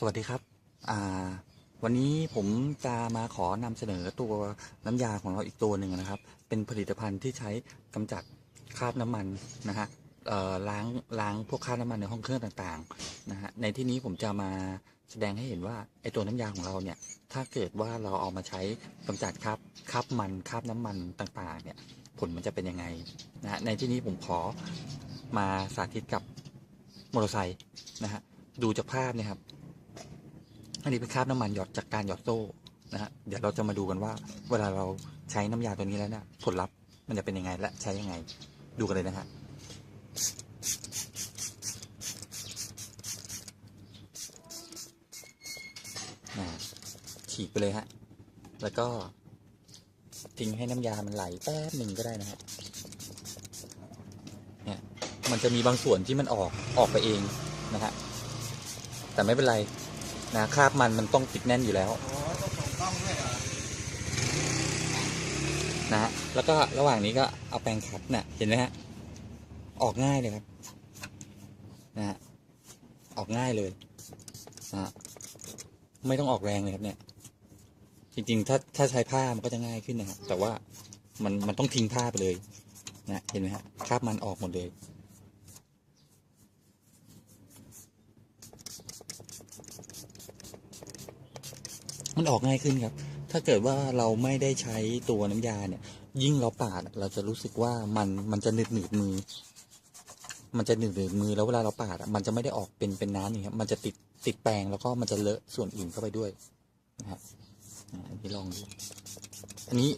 สวัสดีครับอ่าวันนี้ผมจะมาขอนำเสนอตัวน้ำยาของเราอีกตัวหนึ่งนะครับ เป็นผลิตภัณฑ์ที่ใช้กำจัดคราบน้ำมันนะฮะเอ่อล้างล้างพวกคราบน้ำมันในห้องเครื่องต่างๆนะฮะ ในที่นี้ผมจะมาแสดงให้เห็นว่าไอตัวน้ำยาของเราเนี่ย ถ้าเกิดว่าเราเอามาใช้กำจัดคราบคราบมันคราบน้ำมันต่างๆ เนี่ยผลมันจะเป็นยังไงนะฮะ ในที่นี้ผมขอมาสาธิตกับมอเตอร์ไซค์นะฮะ ดูจากภาพเนี่ยครับ อันนี้เป็นคราบน้ำมันหยดจากการหยดโซ่นะฮะเดี๋ยวเราจะมาดูกันว่า เวลาเราใช้น้ำยาตัวนี้แล้วเนี่ยผลลัพธ์มันจะเป็นยังไงและใช้ยังไง ดูกันเลยนะฮะอ่าฉีกไปเลยฮะ แล้วก็ทิ้งให้น้ำยามันไหลแป๊บหนึ่งก็ได้นะฮะ เนี่ย มันจะมีบางส่วนที่มันออกออกไปเองนะฮะ แต่ไม่เป็นไร นะคราบมันมันต้องติดแน่นอยู่แล้วนะฮะแล้วก็ระหว่างนี้ก็เอาแปรงขัดน่ะเห็นไหมฮะออกง่ายเลยครับนะฮะออกง่ายเลยนะฮะไม่ต้องออกแรงเลยครับเนี่ย จริงๆ ถ้าถ้าใช้ผ้ามันก็จะง่ายขึ้นนะครับแต่ว่ามันมันต้องทิ้งผ้าไปเลย นะเห็นไหมฮะคราบมันออกหมดเลย มันออกง่ายขึ้นครับ ถ้าเกิดว่าเราไม่ได้ใช้ตัวน้ำยาเนี่ย ยิ่งเราปาดเราจะรู้สึกว่ามันมันจะหนืดหนืดมือ มันจะหนืดหนืดมือแล้วเวลาเราปาดมันจะไม่ได้ออกเป็นเป็นน้ำอย่างเงี้ยมันจะติดติดแปรงแล้วก็มันจะเลอะส่วนอื่นเข้าไปด้วยนะฮะอ่าอันนี้ลองดูอันนี้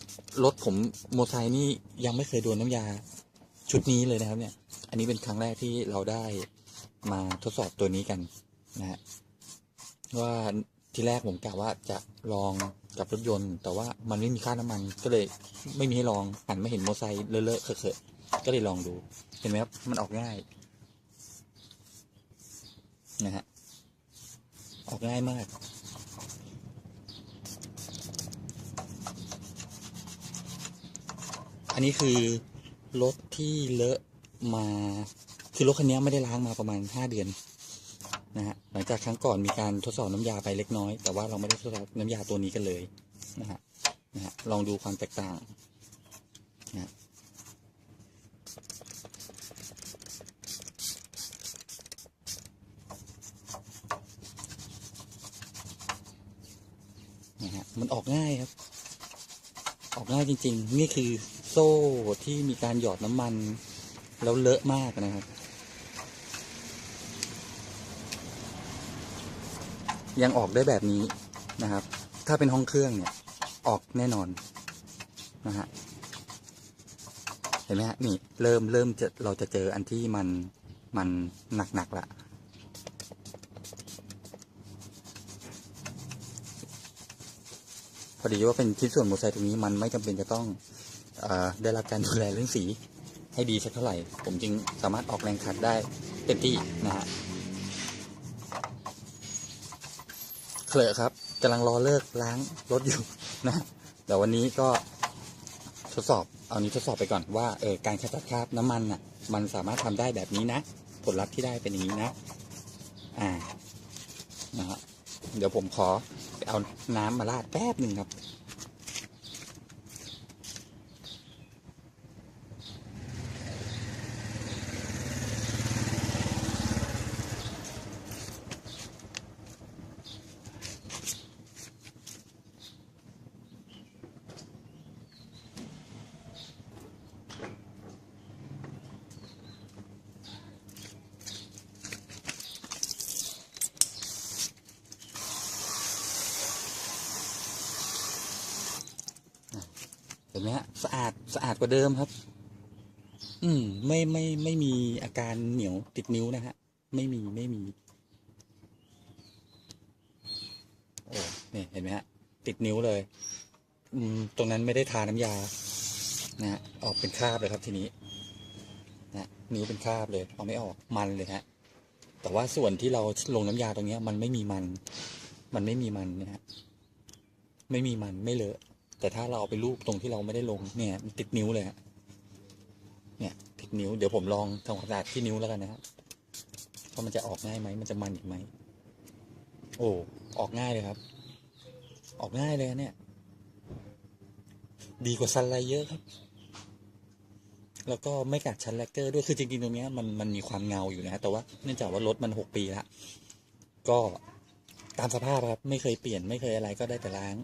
รถผมโมอไซค์นี่ยังไม่เคยโดนน้ำยาชุดนี้เลยนะครับ เนี่ย อันนี้เป็นครั้งแรกที่เราได้มาทดสอบตัวนี้กันนะฮะว่า ที่แรกผมกะว่าจะลองกับรถยนต์ แต่ว่ามันไม่มีค่าน้ำมันก็เลยไม่มีให้ลองหันมาเห็นมอเตอร์ไซค์เลอะๆเขอะๆก็เลยลองดูเห็นไหมครับมันออกง่ายนะฮะออกง่ายมากอันนี้คือรถที่เลอะมา คือรถคันนี้ไม่ได้ล้างมาประมาณห้าเดือน นะฮะหลังจากครั้งก่อนมีการทดสอบน้ำยาไปเล็กน้อย แต่ว่าเราไม่ได้ทดสอบน้ำยาตัวนี้กันเลยนะฮะนะฮะลองดูความแตกต่างนะฮะนะฮะมันออกง่ายครับ ออกง่ายจริง ๆ นี่คือโซ่ที่มีการหยอดน้ำมัน แล้วเลอะมากนะครับ ยังออกได้แบบนี้นะครับ ถ้าเป็นห้องเครื่องเนี่ย ออกแน่นอนนะฮะเห็นไหมฮะนี่เริ่มเริ่มจะเราจะเจออันที่มันมันหนักๆละพอดีว่าเป็นชิ้นส่วนโมเตอร์ไซค์ตรงนี้มันไม่จำเป็นจะต้องอได้รับการดูแลเรื่องสีให้ดีสักเท่าไหร่ ผมจึงสามารถออกแรงขัดได้เต็มที่นะฮะ เคลอะครับกำลังรอเลิกล้างรถอยู่นะแต่วันนี้ก็ทดสอบเอานี้ทดสอบไปก่อนว่าเออการขจัดคราบน้ำมันอะ มันสามารถทำได้แบบนี้นะ ผลลัพธ์ที่ได้เป็นอย่างนี้นะ อ่านะฮะเดี๋ยวผมขอเอาน้ำมาราดแป๊บหนึ่งครับ เห็นไหมฮะสะอาดสะอาดกว่าเดิมครับ อืม ไม่ไม่ไม่มีอาการเหนียวติดนิ้วนะฮะ ไม่มีไม่มี โอ้เนี่ยเห็นไหมฮะ ติดนิ้วเลย อืม ตรงนั้นไม่ได้ทาน้ำยา นะฮะออกเป็นคราบเลยครับทีนี้ นะนิ้วเป็นคราบเลยเอาไม่ออกมันเลยฮะ แต่ว่าส่วนที่เราลงน้ำยาตรงเนี้ย มันไม่มีมัน มันไม่มีมันนะฮะ ไม่มีมันไม่เลอะ แต่ถ้าเราเอาไปรูปตรงที่เราไม่ได้ลงเนี่ยมันติดนิ้วเลยฮะเนี่ยติดนิ้วเดี๋ยวผมลองทำความสะอาดที่นิ้วแล้วกันนะครับว่ามันจะออกง่ายไหมมันจะมันอีกไหมโอ้ออกง่ายเลยครับ ออกง่ายเลยเนี่ย ดีกว่าซันไลเยอะครับ แล้วก็ไม่กัดชั้นแลกเกอร์ด้วยคือจริงๆตรงเนี้ยมันมันมีความเงาอยู่นะแต่ว่าเนื่องจากว่ารถมันหกปีแล้วก็ตามสภาพครับ ไม่เคยเปลี่ยนไม่เคยอะไรก็ได้แต่ล้าง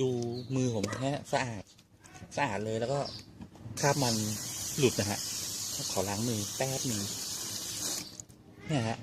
ดูมือผมแค่สะอาดสะอาดเลยแล้วก็คราบมันหลุดนะฮะขอล้างมือแป๊บหนึ่งเนี่ยฮะ